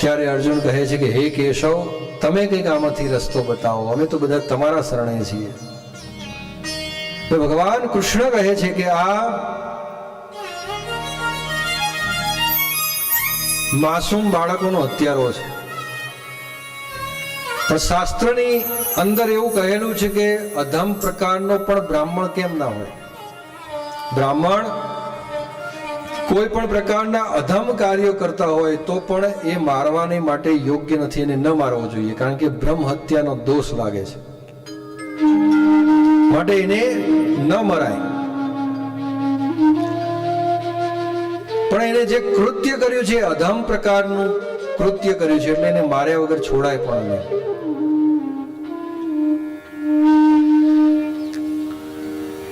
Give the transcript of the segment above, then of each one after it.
ત્યારે અર્જુન કહે છે કે, હે કેશવ, તમે કંઈક આમાંથી રસ્તો બતાવો. અમે તો બધા તમારા શરણે છીએ. તો ભગવાન કૃષ્ણ કહે છે કે, આ માસૂમ બાળકોનો હત્યારો છે. પણ શાસ્ત્રની અંદર એવું કહેલું છે કે, અધમ પ્રકારનો પણ બ્રાહ્મણ કેમ ના હોય? બ્રાહ્મણ કોઈ પણ પ્રકારના અધમ કાર્યો કરતા હોય તો પણ એ મારવાને માટે યોગ્ય નથી એને ન મારવો જોઈએ, કારણ કે બ્રહ્મ હત્યાનો દોષ લાગે છે. માટે એને ન મરાય. પણ એને જે કૃત્ય કર્યું છે, અધમ પ્રકારનું કૃત્ય કર્યું છે, એટલે એને માર્યા વગર છોડાય પણ નહીં.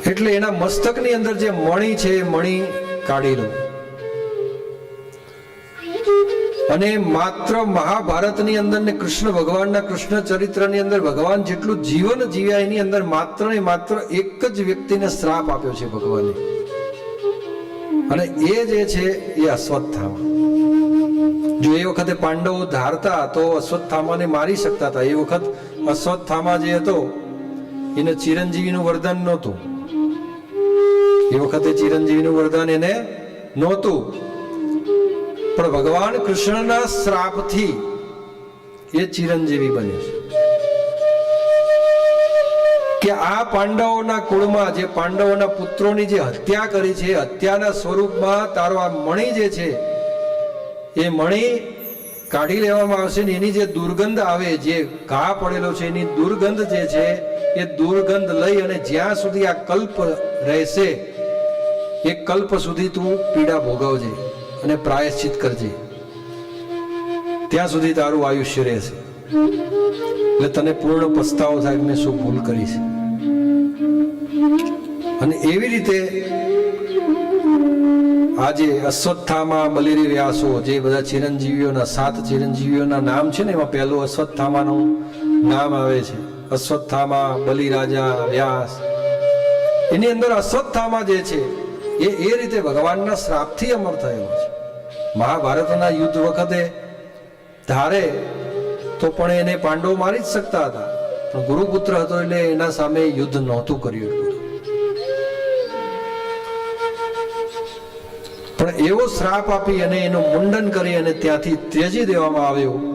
એટલે એના મસ્તકની અંદર જે મણી છે, એ મણી કાઢી લો. અને માત્ર મહાભારતની અંદર ને કૃષ્ણ ભગવાનના કૃષ્ણ ચરિત્રની અંદર ભગવાન જેટલું જીવન જીવ્યા એની અંદર માત્ર ને માત્ર એક જ વ્યક્તિને શ્રાપ આપ્યો છે ભગવાને. અને એ જે છે એ અશ્વત્થામા. જો એ વખતે પાંડવો ધારતા તો અશ્વત્થામાને મારી શકતા હતા. એ વખત અશ્વત્થામા જે હતો, એને ચિરંજીવીનું વરદાન નહોતું. એ વખતે ચિરંજીવીનું વરદાન એને નહોતું. પણ ભગવાન કૃષ્ણના શ્રાપથી એ ચિરંજીવી બને છે. કે આ પાંડવોના કુળમાં જે પાંડવોના પુત્રોની જે હત્યા કરી છે, હત્યાના સ્વરૂપમાં તારો આ મણી જે છે, એ મણી કાઢી લેવામાં આવશે ને એની જે દુર્ગંધ આવે, જે ઘા પડેલો છે, એની દુર્ગંધ જે છે, એ દુર્ગંધ લઈ અને જ્યાં સુધી આ કલ્પ રહેશે, એ કલ્પ સુધી તું પીડા ભોગવજે. અને પ્રાયશ્ચિત કરજે. ત્યાં સુધી તારું આયુષ્ય રહેશે. એટલે તને પૂર્ણ પસ્તાવો થાય મેં શું ભૂલ કરી છે. અને એવી રીતે આજે અશ્વત્થામા બલિરી વ્યાસો, જે બધા ચિરંજીવીઓના, સાત ચિરંજીવીઓના નામ છે ને, એમાં પહેલું અશ્વત્થામાનું નામ આવે છે. અશ્વત્થામા, બલિરાજા, વ્યાસ. એની અંદર અશ્વત્થામા જે છે એ એ રીતે ભગવાનના શ્રાપથી અમર થયેલો છે. મહાભારતના યુદ્ધ વખતે ધારે તો પણ એને પાંડવો મારી જ શકતા હતા. પણ ગુરુપુત્ર હતો એટલે એના સામે યુદ્ધ નહોતું કર્યું પણ એવો શ્રાપ આપી અને એનું મુંડન કરી અને ત્યાંથી ત્યજી દેવામાં આવ્યો.